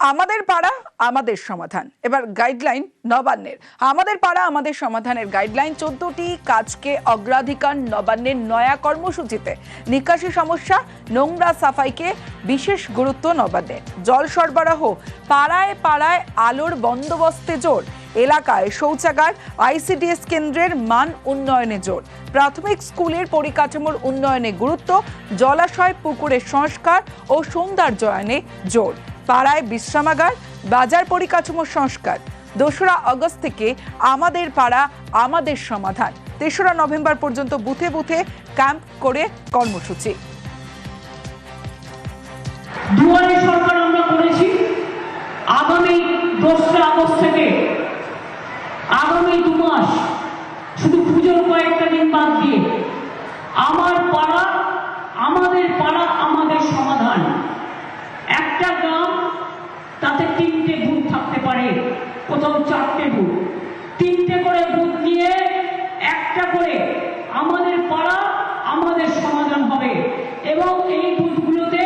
আমাদের পাড়া আমাদের সমাধান। এবার গাইডলাইন নবান্নের। আমাদের পাড়া আমাদের সমাধানের গাইডলাইন চোদ্দটি কাজকে অগ্রাধিকার নবান্নের নয়া কর্মসূচিতে। নিকাশি সমস্যা, নোংরা সাফাইকে বিশেষ গুরুত্ব নবান্নের। জল সরবরাহ, পাড়ায় পাড়ায় আলোর বন্দোবস্তে জোর। এলাকায় শৌচাগার, আইসিডিএস কেন্দ্রের মান উন্নয়নে জোর। প্রাথমিক স্কুলের পরিকাঠামোর উন্নয়নে গুরুত্ব, জলাশয়, পুকুরের সংস্কার ও সৌন্দর্যায়নে জোর। পাড়ায় বিশ্রামাগার, বাজার পরিকাঠামোর সংস্কার। দোসরা আগস্ট থেকে আমাদের পাড়া, আমাদের সমাধান। তেসরা নভেম্বর পর্যন্ত বুথে বুথে ক্যাম্প করে কর্মসূচি। দুয়ারে সরকার আমরা করেছি। আগামী দোসরা আগস্ট থেকে আগামী দু মাস শুধু পুজোর কয়েকটা দিন বাদ দিয়ে আমার পাড়া, আমাদের পাড়া, আমাদের সমাধান। একটা গ্রাম, তাতে তিনটে বুথ থাকতে পারে। কোথাও চারটে বুথ। তিনটে করে বুথ নিয়ে একটা করে আমাদের পাড়া, আমাদের সমাধান হবে। এবং এই বুথগুলোতে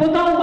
কোথাও